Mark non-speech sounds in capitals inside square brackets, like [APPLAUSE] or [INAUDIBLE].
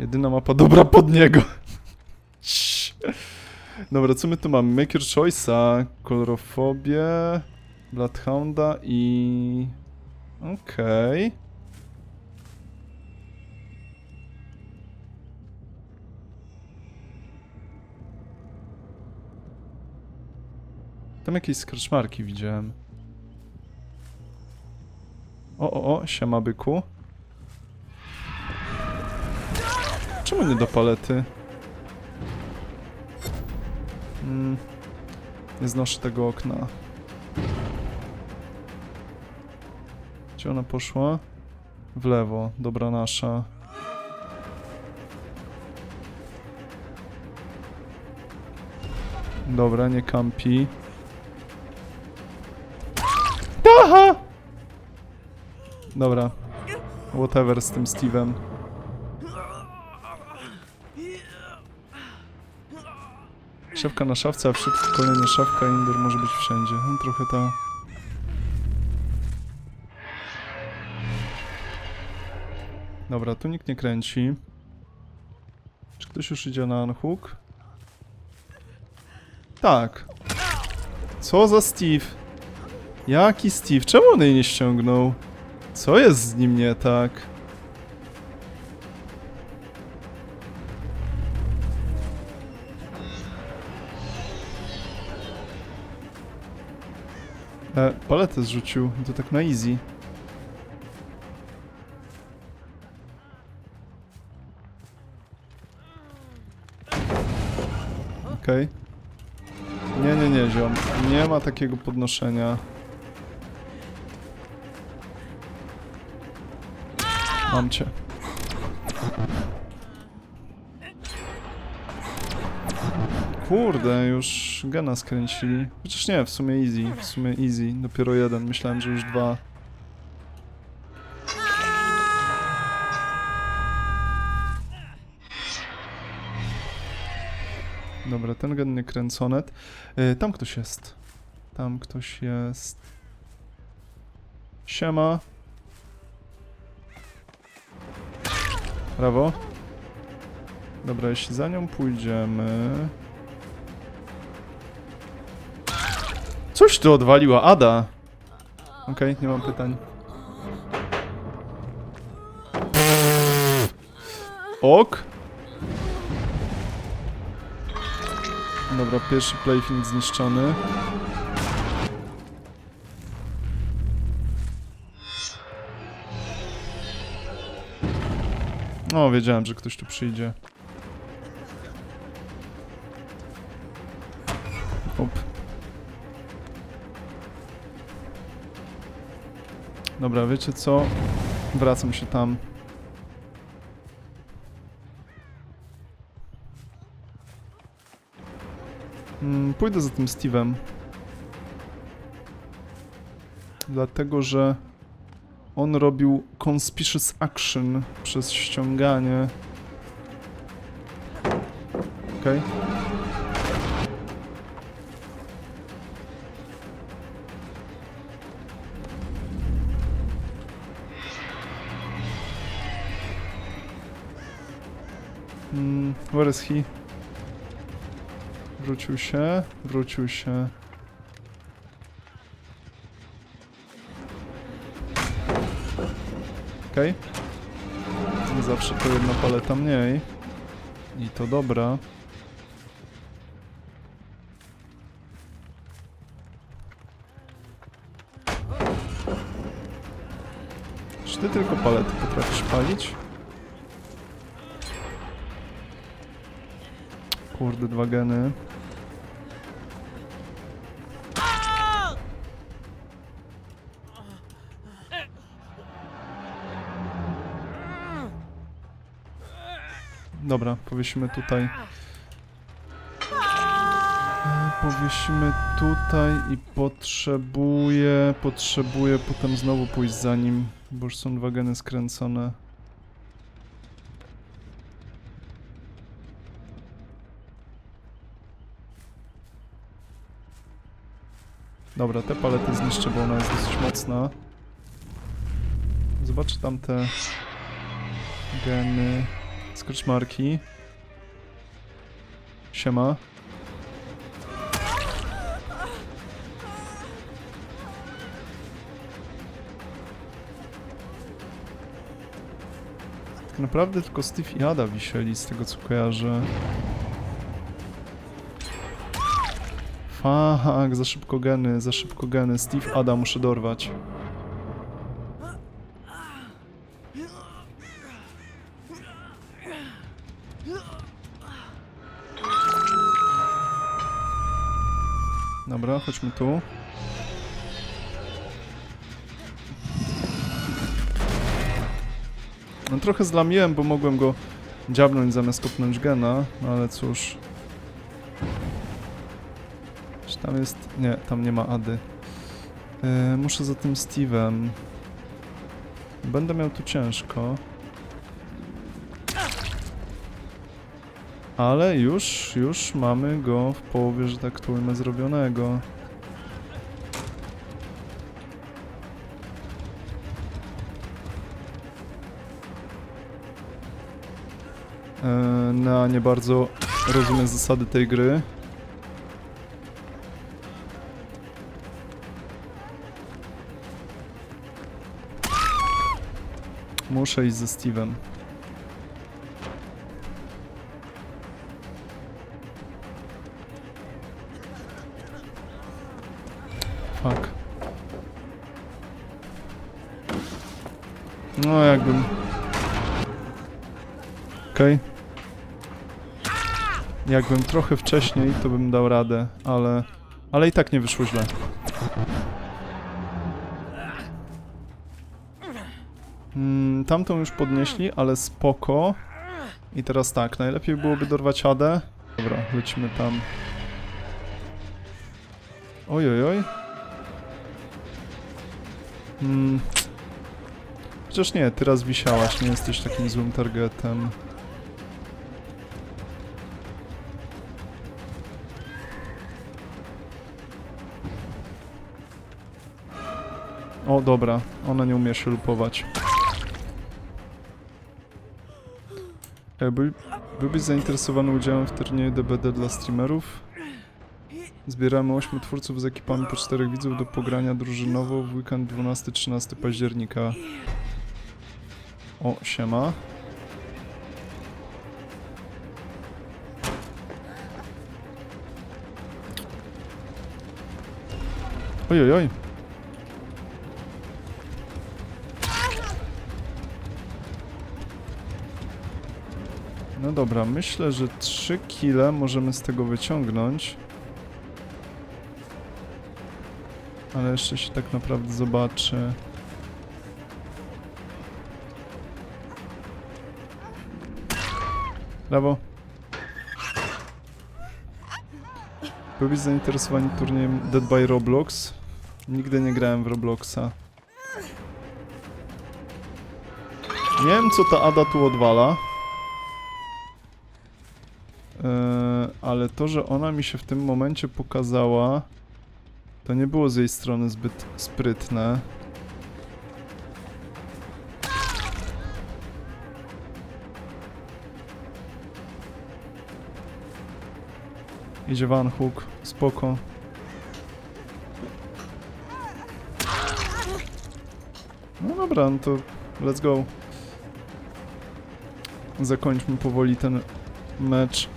Jedyna mapa dobra pod niego. [LAUGHS] Dobra, co my tu mamy? Make your choice'a, kolorofobię, Bloodhounda i... Okej. Tam jakieś skrczmarki widziałem. O, o, o, siema byku. Czemu nie do palety? Mm, nie znoszę tego okna. Gdzie ona poszła? W lewo, dobra nasza. Dobra, nie kampi. Aha! Dobra. Whatever z tym Steve'em. Szafka na szafce, a w środku kolejna szafka, indoor może być wszędzie. No, trochę ta... Dobra, tu nikt nie kręci. Czy ktoś już idzie na unhook? Tak. Co za Steve? Jaki Steve? Czemu on jej nie ściągnął? Co jest z nim nie tak? E, paletę zrzucił, i to tak na easy. Okej. Nie, nie, nie, ziom. Nie ma takiego podnoszenia. Mam cię. Kurde, już gena skręcili. Chociaż nie, w sumie easy, w sumie easy. Dopiero jeden, myślałem, że już dwa. Dobra, ten gen nie kręconet. Y, tam ktoś jest. Tam ktoś jest. Siema. Brawo. Dobra, jeśli za nią pójdziemy... Coś tu odwaliła, Ada! Okej, nie mam pytań. Ok. Dobra, pierwszy playfield zniszczony. O, wiedziałem, że ktoś tu przyjdzie. Op. Dobra, wiecie co? Wracam się tam. Mm, pójdę za tym Steve'em. Dlatego, że on robił conspicuous action przez ściąganie. Okej. Mm, where is he? Wrócił się, wrócił się. Okej. Nie Zawsze to jedna paleta mniej. I to dobra. Czy ty tylko palety potrafisz palić? Kurde, dwa geny. Dobra, powiesimy tutaj. Powiesimy tutaj i potrzebuję, potrzebuję potem znowu pójść za nim, bo już są dwa geny skręcone. Dobra, te palety zniszczę, bo ona jest dosyć mocna. Zobaczę tam te geny. Skryczmarki. Siema. Tak naprawdę tylko Steve i Ada wisieli z tego co kojarzę. Fuck, za szybko geny, za szybko geny. Steve, Ada muszę dorwać. Dobra, chodźmy tu. No trochę zlamiłem, bo mogłem go dziabnąć zamiast kopnąć gena, no ale cóż. Tam jest... Nie, tam nie ma Ady. Yy, muszę za tym Steve'em. Będę miał tu ciężko. Ale już, już mamy go w połowie, że tak to zrobionego. E, Na nie bardzo rozumiem zasady tej gry. Muszę iść ze Steve'em. Fuck. No jakbym... Okej. Jakbym trochę wcześniej, to bym dał radę, ale... Ale i tak nie wyszło źle. Mm, tamtą już podnieśli, ale spoko. I teraz tak, najlepiej byłoby dorwać Adę. Dobra, lecimy tam. Oj, oj, oj. Hmm. Chociaż nie, ty raz wisiałaś, nie jesteś takim złym targetem. O, dobra, ona nie umie się lupować. By, byłbyś zainteresowany udziałem w turnieju DBD dla streamerów? Zbieramy 8 twórców z ekipami po 4 widzów do pogrania drużynowo w weekend 12-13 października. O, siema. Oj, oj, No dobra, myślę, że 3 kile możemy z tego wyciągnąć. Ale jeszcze się tak naprawdę zobaczy. Brawo. Byłbyś zainteresowani turniejem Dead by Roblox? Nigdy nie grałem w Robloxa. Nie wiem co ta Ada tu odwala. Eee, ale to, że ona mi się w tym momencie pokazała, to nie było z jej strony zbyt sprytne. Idzie Van Hook, spoko. No dobra, no to let's go. Zakończmy powoli ten mecz.